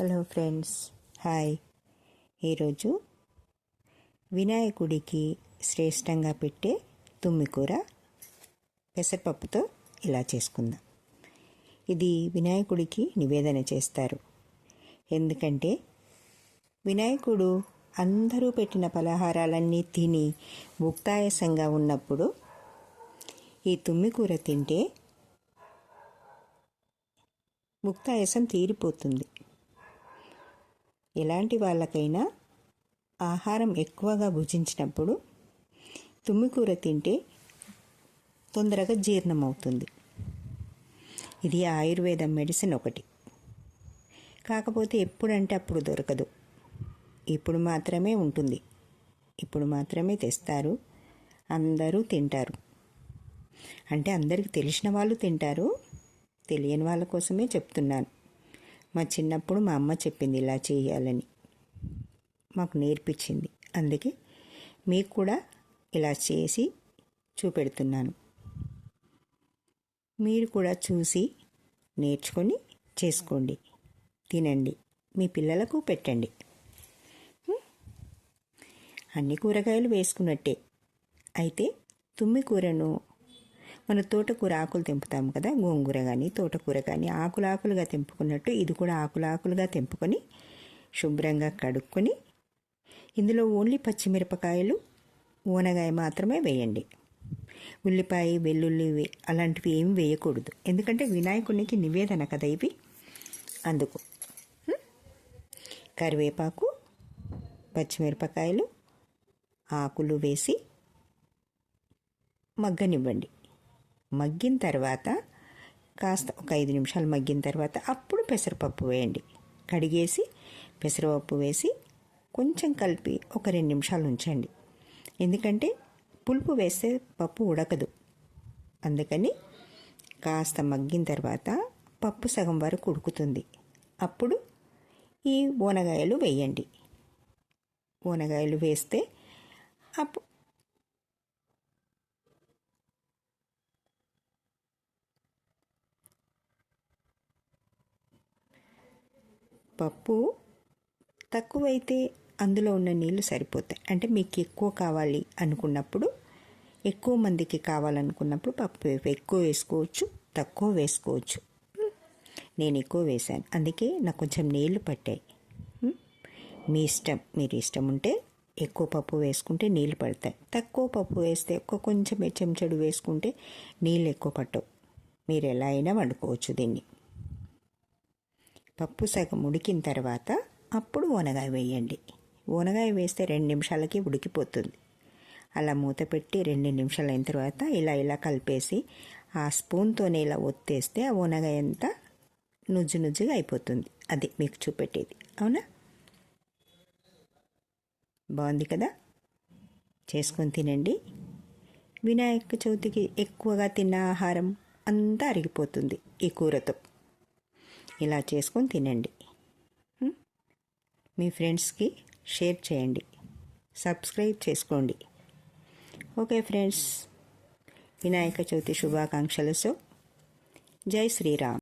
Hello friends hi. ఈరోజు వినాయకుడికి శ్రేష్టంగా పెట్టే తుమ్మికూర పెసరపప్పుతో ఇలా చేసుకుందాం. ఇది వినాయకుడికి నివేదన చేస్తారు. ఎందుకంటే వినాయకుడు అందరూ పెట్టిన పలహారాలన్నీ తిని ముక్తాయసంగా ఉన్నప్పుడు ఈ తుమ్మికూర తింటే ముక్తాయసం తీరిపోతుంది. ఎలాంటి వాళ్ళకైనా ఆహారం ఎక్కువగా భుజించినప్పుడు తుమ్మికూర తింటే తొందరగా జీర్ణమవుతుంది. ఇది ఆయుర్వేదం మెడిసిన్ ఒకటి. కాకపోతే ఎప్పుడంటే అప్పుడు దొరకదు. ఇప్పుడు మాత్రమే ఉంటుంది. ఇప్పుడు మాత్రమే తెస్తారు. అందరూ తింటారు. అంటే అందరికి తెలిసిన వాళ్ళు తింటారు. తెలియని వాళ్ళ కోసమే చెప్తున్నాను. మా చిన్నప్పుడు మా అమ్మ చెప్పింది ఇలా చేయాలని. మాకు నేర్పించింది. అందుకే మీకు కూడా ఇలా చేసి చూపెడుతున్నాను. మీరు కూడా చూసి నేర్చుకొని చేసుకోండి. తినండి. మీ పిల్లలకు పెట్టండి. అన్ని కూరగాయలు వేసుకున్నట్టే. అయితే తుమ్మి కూరను మన తోటకూర ఆకులు తెంపుతాము కదా గోంగూర కానీ తోటకూర కానీ ఆకులు ఆకులుగా తెంపుకున్నట్టు ఇది కూడా ఆకులు ఆకులుగా తెంపుకొని శుభ్రంగా కడుక్కొని ఇందులో ఓన్లీ పచ్చిమిరపకాయలు ఊనగాయ మాత్రమే వేయండి. ఉల్లిపాయ వెల్లుల్లి అలాంటివి ఏమి వేయకూడదు. ఎందుకంటే వినాయకునికి నివేదన కదా ఇవి. అందుకు కరివేపాకు పచ్చిమిరపకాయలు ఆకులు వేసి మగ్గనివ్వండి. మగ్గిన తర్వాత కాస్త ఒక ఐదు నిమిషాలు మగ్గిన తర్వాత అప్పుడు పెసరపప్పు వేయండి. కడిగేసి పెసరపప్పు వేసి కొంచెం కలిపి ఒక రెండు నిమిషాలు ఉంచండి. ఎందుకంటే పులుపు వేస్తే పప్పు ఉడకదు. అందుకని కాస్త మగ్గిన తర్వాత పప్పు సగం వరకు ఉడుకుతుంది. అప్పుడు ఈ ఓనగాయలు వేయండి. ఓనగాయలు వేస్తే అప్పు పప్పు తక్కువైతే అందులో ఉన్న నీళ్ళు సరిపోతాయి. అంటే మీకు ఎక్కువ కావాలి అనుకున్నప్పుడు ఎక్కువ మందికి కావాలనుకున్నప్పుడు పప్పు ఎక్కువ వేసుకోవచ్చు తక్కువ వేసుకోవచ్చు. నేను ఎక్కువ వేశాను. అందుకే నాకు కొంచెం నీళ్ళు పట్టాయి. మీ ఇష్టం మీరు ఇష్టం ఉంటే ఎక్కువ పప్పు వేసుకుంటే నీళ్ళు పడతాయి. తక్కువ పప్పు వేస్తే ఒక కొంచెం చెంచడు వేసుకుంటే నీళ్ళు ఎక్కువ పట్టవు. మీరు ఎలా అయినా వండుకోవచ్చు దీన్ని. పప్పు సగం ఉడికిన తర్వాత అప్పుడు ఓనగాయ వేయండి. ఓనగాయ వేస్తే రెండు నిమిషాలకి ఉడికిపోతుంది. అలా మూత పెట్టి రెండు నిమిషాలు అయిన తర్వాత ఇలా ఇలా కలిపేసి ఆ స్పూన్తోనే ఇలా ఒత్తేస్తే ఆ ఓనగాయ అంతా నుజ్జు నుజ్జుగా అయిపోతుంది. అది మీకు చూపెట్టేది. అవునా? బాగుంది కదా? చేసుకొని తినండి. వినాయక చవితికి ఎక్కువగా తిన్న ఆహారం అంతా అరిగిపోతుంది ఈ కూరతో. ఇలా చేసుకొని తినండి. మీ ఫ్రెండ్స్కి షేర్ చేయండి. సబ్స్క్రైబ్ చేసుకోండి. Okay friends. వినాయక చవితి శుభాకాంక్షలు సో జై శ్రీరామ్.